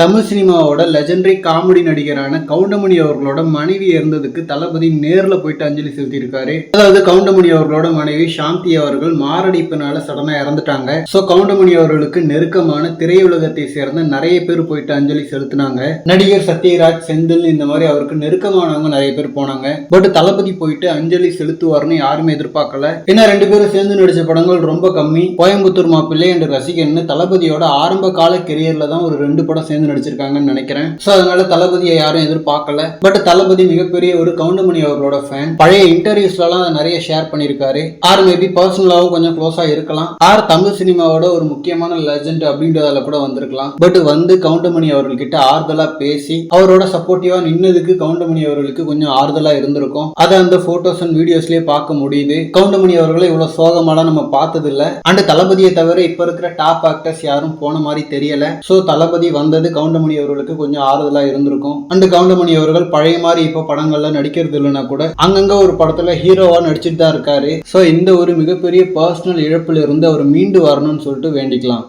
தமிழ் சினிமாவோட legendary comedy நடிகரான Goundamani அவர்களோட மனைவி இறந்ததுக்கு தளபதி நேரில் போயிட்டு அஞ்சலி செலுத்தியிருக்காரு. அதாவது கவுண்டமணி அவர்களோட மனைவி சாந்தி அவர்கள் மாரடைப்பினால சடனாக இறந்துட்டாங்க. சோ கவுண்டமணி அவர்களுக்கு நெருக்கமான திரையுலகத்தை சேர்ந்த நிறைய பேர் போயிட்டு அஞ்சலி செலுத்தினாங்க. நடிகர் சத்யராஜ் செந்தில் இந்த மாதிரி அவருக்கு நெருக்கமானவங்க நிறைய பேர் போனாங்க. பட் தளபதி போயிட்டு அஞ்சலி செலுத்துவார்னு யாருமே எதிர்பார்க்கல. ஏன்னா ரெண்டு பேரும் சேர்ந்து நடிச்ச படங்கள் ரொம்ப கம்மி. கோயம்புத்தூர் மாப்பிள்ளை என்று ரசிகன்னு தளபதியோட ஆரம்ப கால கெரியர்ல தான் ஒரு ரெண்டு படம் சேர்ந்து நடிச்சிருக்காங்கன்னு நினைக்கிறேன். சோ அதனால தளபதியை யாரும் எதிர்பார்க்கல. பட் தளபதி மிகப்பெரிய ஒரு கவுண்டமணி அவர்களோட ஃபேன் பழைய இன்டர்வியூஸ்லாம் அதை நிறைய ஷேர் பண்ணியிருக்காரு. ஆர் மேபி பர்சனலாவும் கொஞ்சம் க்ளோஸா இருக்கலாம். ஆர் தமிழ் சினிமாவோட ஒரு முக்கியமான லெஜண்ட் அப்படின்றதால கூட வந்திருக்கலாம். பட் வந்து கவுண்டமணி அவர்கள்கிட்ட ஆறுதலா பேசி அவரோட சப்போர்ட்டிவா நின்னதுக்கு கவுண்டமணி அவர்களுக்கு கொஞ்சம் ஆறுதலா இருந்திருக்கும். அதை அந்த போட்டோஸ் அண்ட் வீடியோஸ்லயே பார்க்க முடியுது. கவுண்டமணி அவர்களை இவ்வளவு சோகமாலாம் நம்ம பார்த்ததில்ல. அண்ட் தளபதியை தவிர இப்ப இருக்கிற டாப் ஆக்டர்ஸ் யாரும் போன மாதிரி தெரியல. சோ தளபதி வந்தது கவுண்டமணி அவர்களுக்கு கொஞ்சம் ஆறுதலா இருந்திருக்கும். அண்டு கவுண்டமணி அவர்கள் பழைய மாதிரி இப்போ படங்கள்ல நடிக்கிறது இல்லைன்னா கூட அங்கங்க ஒரு படத்துல ஹீரோவா நடிச்சிட்டு தான் இருக்காரு. சோ இந்த ஒரு மிகப்பெரிய பர்சனல் இழப்புல இருந்து அவர் மீண்டு வரணும்னு சொல்லிட்டு வேண்டிக்கலாம்.